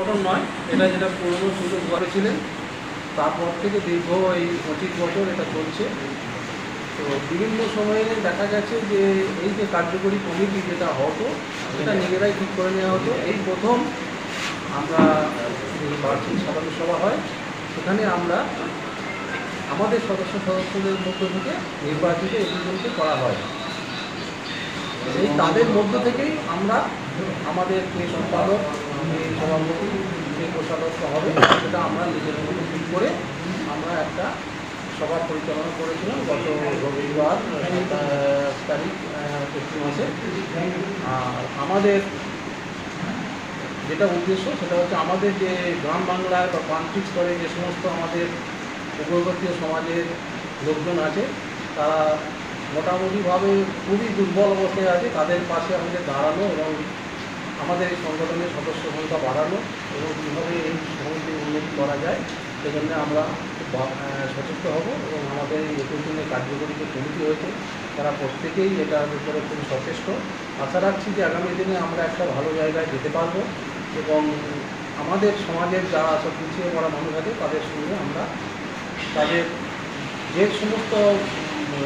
সংগঠন নয়, এটা যেটা পুরনো সুযোগ করেছিলেন তারপর থেকে দীর্ঘ এই পঁচিশ বছর এটা চলছে। তো বিভিন্ন সময়ে দেখা গেছে যে এই যে কার্যকরী কমিটি যেটা হতো, সেটা নিজেরাই ঠিক করে নেওয়া হতো। এই প্রথম আমরা বার্ষিক সাধারণ সভা হয়, সেখানে আমরা আমাদের সদস্য সদস্যদের মধ্য থেকে নির্বাচিত একজনকে করা হয়। এই তাদের মধ্য থেকেই আমরা আমাদের সম্পাদক সভাপতি যে কোষাধ্যক্ষ হবে সেটা আমরা নিজের মতো ঠিক করে আমরা একটা সভা পরিচালনা করেছিলাম গত রবিবার সাতাশ তারিখ প্রতি মাসে আর আমাদের যেটা উদ্দেশ্য সেটা হচ্ছে আমাদের যে গ্রাম বাংলায় বা প্রান্তিক স্তরে যে সমস্ত আমাদের উপকূলীয় সমাজের লোকজন আছে, তারা মোটামুটিভাবে খুবই দুর্বল অবস্থায় আছে। তাদের পাশে আমাদের দাঁড়ানো এবং আমাদের এই সংগঠনের সদস্য সংখ্যা বাড়ানো এবং কীভাবে এই সমিতির উন্নতি করা যায় সেজন্য আমরা সচেষ্ট হব এবং আমাদের এই দিনের কার্যকরী যে কমিটি হয়েছে তারা প্রত্যেকেই এটার উপরে খুবই সচেষ্ট। আশা রাখছি যে আগামী দিনে আমরা একটা ভালো জায়গায় যেতে পারব এবং আমাদের সমাজের যারা সব পিছিয়ে পড়া মানুষ আছে তাদের সঙ্গে আমরা তাদের যে সমস্ত উম,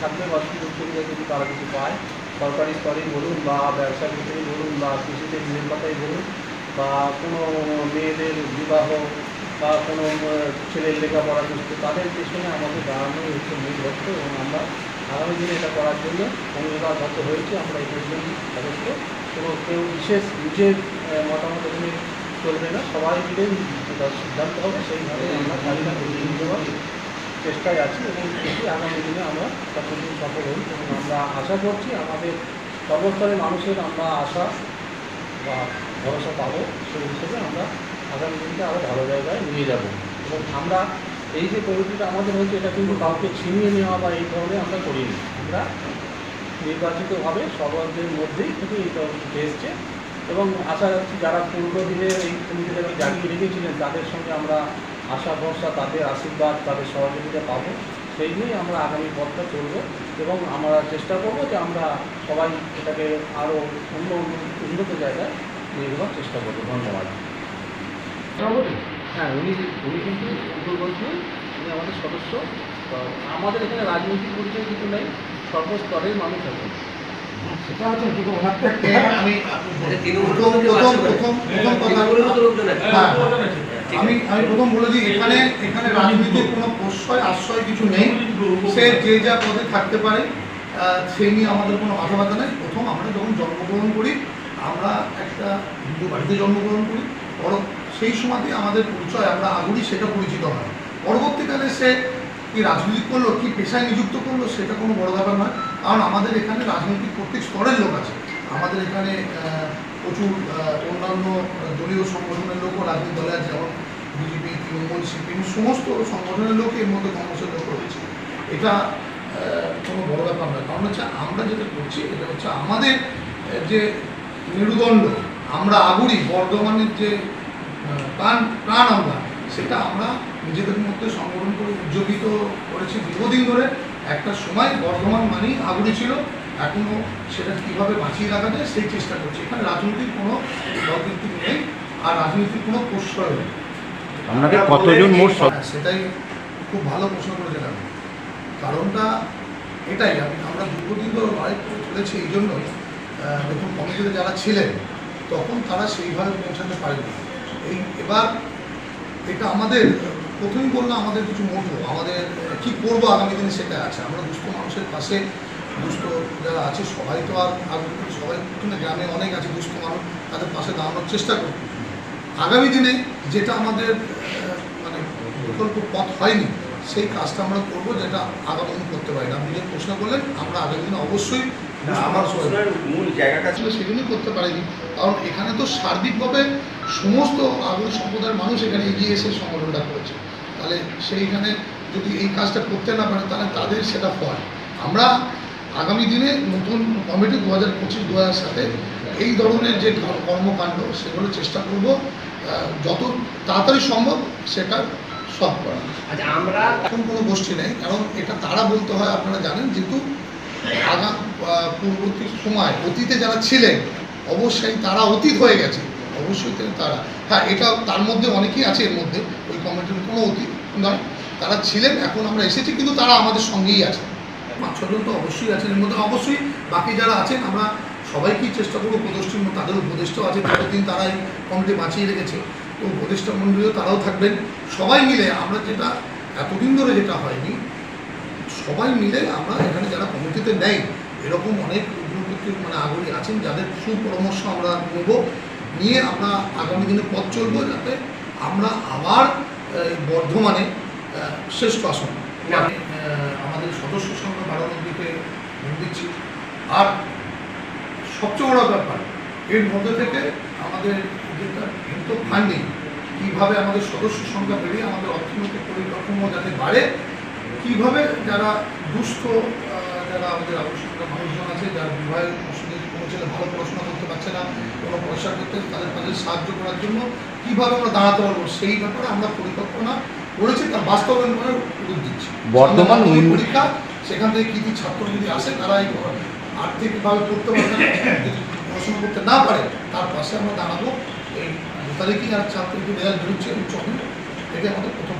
থাকবে বা সুযোগ সুবিধা যদি তারা কিছু পায় সরকারি স্তরেই বলুন বা ব্যবসার ক্ষেত্রেই বলুন বা কৃষিতে বিলের কথাই বলুন বা কোনো মেয়েদের বিবাহ বা কোনো ছেলের লেখাপড়া করতে, তাদের পেছনে আমাদের দাঁড়ানোই হচ্ছে মূল লক্ষ্য এবং আমরা আগামী দিনে এটা করার জন্য অঙ্গীকারবদ্ধ হয়েছে। আমরা এই জন্য সদস্য কোনো কেউ বিশেষ নিজের মতামত এখানে চলবে না। সবাই মিলে যেটা সিদ্ধান্ত হবে, সেইভাবে আমরা দেওয়ার চেষ্টায় আছি এবং দেখি আগামী দিনে আমরা ততদিন সফল হই এবং আমরা আশা করছি আমাদের সর্বস্তরের মানুষের আমরা আশা বা ভরসা পাবো, সেই হিসেবে আমরা আগামী দিনকে আরও ভালো জায়গায় নিয়ে যাব। এবং আমরা এই যে কমিটিটা আমাদের হয়েছে, এটা কিন্তু কাউকে ছিনিয়ে নেওয়া বা এই ধরনের আমরা করিনি। আমরা নির্বাচিতভাবে সবার মধ্যেই থেকে এই কমিটি এসছে এবং আশা রাখছি যারা পূর্ব দিনে এই কমিটিটাকে জাগিয়ে রেখেছিলেন, তাদের সঙ্গে আমরা আশা ভরসা তাদের আশীর্বাদ তাদের সহযোগিতা পাবো। সেই নিয়েই আমরা আগামী পথটা চলব এবং আমরা চেষ্টা করব যে আমরা সবাই এটাকে আরও অন্য উন্নত জায়গায় নিয়ে যাওয়ার চেষ্টা করব। ধন্যবাদ। হ্যাঁ উনি উনি কিন্তু পূর্ববর্তী উনি আমাদের সদস্য। আমাদের এখানে রাজনৈতিক পরিচয় কিছু নেই সর্বস্তরের মানুষ আছেন। সেটা হচ্ছে কিন্তু ওনার থেকে আমি প্রথম প্রথম প্রথম প্রথম কথা আমি আমি প্রথম বলে দিই, এখানে এখানে রাজনীতির কোনো প্রশ্রয়, আশ্রয় কিছু নেই। সে যে যা পদে থাকতে পারে সেই নিয়ে আমাদের কোনো মাথা নেই। প্রথম আমরা যখন জন্মগ্রহণ করি, আমরা একটা হিন্দু বাড়িতে জন্মগ্রহণ করি। পর সেই সময়তে আমাদের পরিচয়, আমরা আগুরি সেটা পরিচিত হয়। পরবর্তীকালে সে কি রাজনীতি করল, কি পেশায় নিযুক্ত করল, সেটা কোনো বড় ব্যাপার নয়। কারণ আমাদের এখানে রাজনৈতিক প্রত্যেক স্তরের লোক আছে। আমাদের এখানে প্রচুর অন্যান্য দলীয় সংগঠনের লোকও রাজনৈতিক দলে আছে, যেমন বিজেপি, তৃণমূল, সিপিএম, সমস্ত সংগঠনের লোক এর মধ্যে কংগ্রেসের লোক রয়েছে এটা কোনো বড় ব্যাপার নয়। কারণ হচ্ছে আমরা যেটা করছি, এটা হচ্ছে আমাদের যে মেরুদণ্ড, আমরা আগুরি বর্ধমানের যে প্রাণ প্রাণ আমরা, সেটা আমরা নিজেদের মধ্যে সংগঠন করে উজ্জীবিত করেছি দীর্ঘদিন ধরে। একটা সময় বর্ধমান মানেই আগুরি ছিল। এখনও সেটা কীভাবে বাঁচিয়ে রাখা যায় সেই চেষ্টা করছি। এখানে রাজনৈতিক কোনো রাজনীতি নেই আর রাজনীতির কোনো প্রশ্রয় নেই। আপনাদের কতজন মোট হ্যাঁ, সেটাই খুব ভালো প্রশ্ন করেছেন আপনি কারণটা এটাই আমি আমরা দীর্ঘদিন ধরে লড়াই চলেছি এই জন্যই দেখুন কমিটিতে যারা ছিলেন তখন তারা সেইভাবে পৌঁছাতে পারেনি। এই এবার এটা আমাদের প্রথমেই বললাম আমাদের কিছু মোটো আমাদের কি করব আগামী দিনে সেটা আছে। আমরা দুস্থ মানুষের পাশে দুস্থ যারা আছে সবাই তো আর দিনে সবাই কিন্তু গ্রামে অনেক আছে দুস্থ মানুষ তাদের পাশে দাঁড়ানোর চেষ্টা করব। আগামী দিনে যেটা আমাদের মানে বিকল্প পথ হয়নি সেই কাজটা আমরা করব যেটা আগামী দিনে করতে পারি না। আপনি যে প্রশ্ন করলেন আমরা আগামী দিনে অবশ্যই আমার মূল জায়গাটা ছিল সেজন্যই করতে পারিনি কারণ এখানে তো সার্বিকভাবে সমস্ত আগ্রহী সম্প্রদায়ের মানুষ এখানে এগিয়ে এসে সংগঠনটা করেছে। তাহলে সেইখানে যদি এই কাজটা করতে না পারে তাহলে তাদের সেটা ফল। আমরা আগামী দিনে নতুন কমিটি দু হাজার পঁচিশ দু হাজার সাথে এই ধরনের যে কর্মকাণ্ড সেগুলো চেষ্টা করব যত তাড়াতাড়ি সম্ভব সেটা সব করা আচ্ছা আমরা এখন কোনো গোষ্ঠী নেই কারণ এটা তারা বলতে হয় আপনারা জানেন যেহেতু আগাম পূর্ববর্তী সময় অতীতে যারা ছিলেন অবশ্যই তারা অতীত হয়ে গেছে অবশ্যই তারা। হ্যাঁ এটা তার মধ্যে অনেকেই আছে এর মধ্যে ওই কমিটির কোনো অতীত নয়। তারা ছিলেন এখন আমরা এসেছি কিন্তু তারা আমাদের সঙ্গেই আছে। পাঁচ ছজন তো অবশ্যই আছেন, এর মধ্যে অবশ্যই বাকি যারা আছেন, আমরা সবাইকেই চেষ্টা করব উপদেষ্টির তাদের উপদেষ্টাও আছে প্রতিদিন তারা এই কমিটি বাঁচিয়ে রেখেছে, তো উপদেষ্টা মন্ডলীও তারাও থাকবেন। সবাই মিলে আমরা যেটা, এতদিন ধরে যেটা হয়নি, সবাই মিলে আমরা এখানে যারা কমিটিতে নেই, এরকম অনেক মানে আগ্রহী আছেন, যাদের সুপরামর্শ আমরা নেব, নিয়ে আমরা আগামী দিনে পথ চলবো যাতে আমরা আবার বর্ধমানে শ্রেষ্ঠ আসন আমাদের সদস্য সংখ্যা বাড়ানোর দিকে মন দিচ্ছি। আর সবচেয়ে বড় ব্যাপার, এর মধ্যে থেকে আমাদের যেটা কিন্তু ফান্ডিং কীভাবে আমাদের সদস্য সংখ্যা বেড়ে আমাদের অর্থনৈতিক পরিকাঠামো যাতে বাড়ে, কীভাবে যারা দুস্থ যারা আমাদের আবশ্যকতা মানুষজন আছে, যারা বিবাহের অসুবিধা কোনো ছেলে ভালো পড়াশোনা করতে পারছে না, কোনো পয়সা করতে তাদের কাছে সাহায্য করার জন্য, কীভাবে আমরা দাঁড়াতে পারব, সেই ব্যাপারে আমরা পরিকল্পনা করেছি তার বাস্তবায়ন করার উদ্যোগ দিচ্ছে। বর্ধমান পরীক্ষা সেখান থেকে কী কী ছাত্র যদি আসে তারা এই আর্থিকভাবে পড়তে পারবে যদি পড়াশোনা করতে না পারে তার পাশে আমরা দাঁড়াবো। এই দু তারিখে আর ছাত্রীকে রেজাল্ট বেরোচ্ছে উচ্চ এটা আমাদের প্রথম